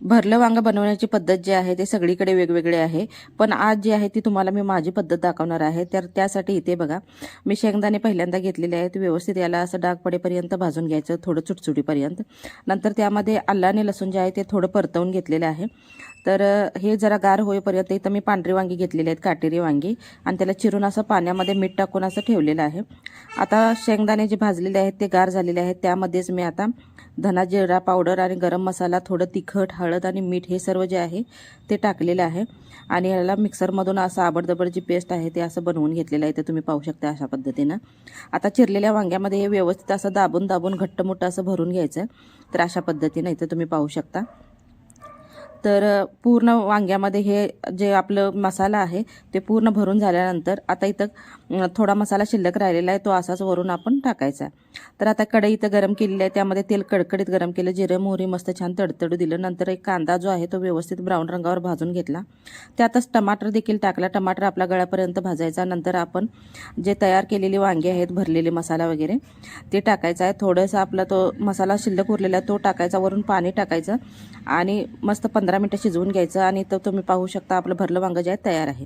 भरलं वांगं बनवण्याची पद्धत जी आहे ते सगळीकडे वेगवेगळे आहे. पण आज जी आहे ती तुम्हाला मी माझी पद्धत दाखवणार आहे. तर त्यासाठी इथे बघा मी शेंगदाणे पहिल्यांदा घेतलेले आहेत. व्यवस्थित याला असं डाग पडेपर्यंत भाजून घ्यायचं थोडं चुटचुटीपर्यंत. नंतर त्यामध्ये आल्ला आणि लसूण जे आहे ते थोडं परतवून घेतलेलं आहे. तर हे जरा गार होईपर्यंत इथं मी पांढरी वांगी घेतलेली आहेत काटेरी वांगी. आणि त्याला चिरून असं पाण्यामध्ये मीठ टाकून असं ठेवलेलं आहे. आता शेंगदाणे जे भाजलेले आहेत ते गार झालेले आहेत. त्यामध्येच मी आता धना जिरा पावडर आणि गरम मसाला थोडं तिखट हळद आणि मीठ हे सर्व जे आहे ते टाकलेलं आहे. आणि याला मिक्सरमधून असं आबडदबड जी पेस्ट आहे ते असं बनवून घेतलेलं आहे. ते तुम्ही पाहू शकता अशा पद्धतीनं. आता चिरलेल्या वांग्यामध्ये हे व्यवस्थित असं दाबून दाबून घट्ट मोठं असं भरून घ्यायचं तर अशा पद्धतीनं इथं तुम्ही पाहू शकता. तर पूर्ण वांग्यामध्ये हे जे आपलं मसाला आहे ते पूर्ण भरून झाल्यानंतर आता इथं थोडा मसाला शिल्लक राहिलेला आहे तो असाच वरून आपण टाकायचा. तर आता कढई इथं गरम केलेली आहे त्यामध्ये तेल कडकडीत गरम केलं जिरं मोहरी मस्त छान तडतडू दिलं. नंतर एक कांदा जो आहे तो व्यवस्थित ब्राऊन रंगावर भाजून घेतला. त्यातच टमाटर देखील टाकला. टमाटर आपल्या गळ्यापर्यंत भाजायचा. नंतर आपण जे तयार केलेली वांगी आहेत भरलेले मसाला वगैरे ते टाकायचं आहे. थोडंसं आपला तो मसाला शिल्लक उरलेला आहे तो टाकायचा. वरून पाणी टाकायचं. आणि मस्त पंधरा मिनटं शिजवून घ्यायचं आणि तर तुम्ही पाहू शकता आपलं भरलं वांगं जे आहे तयार आहे.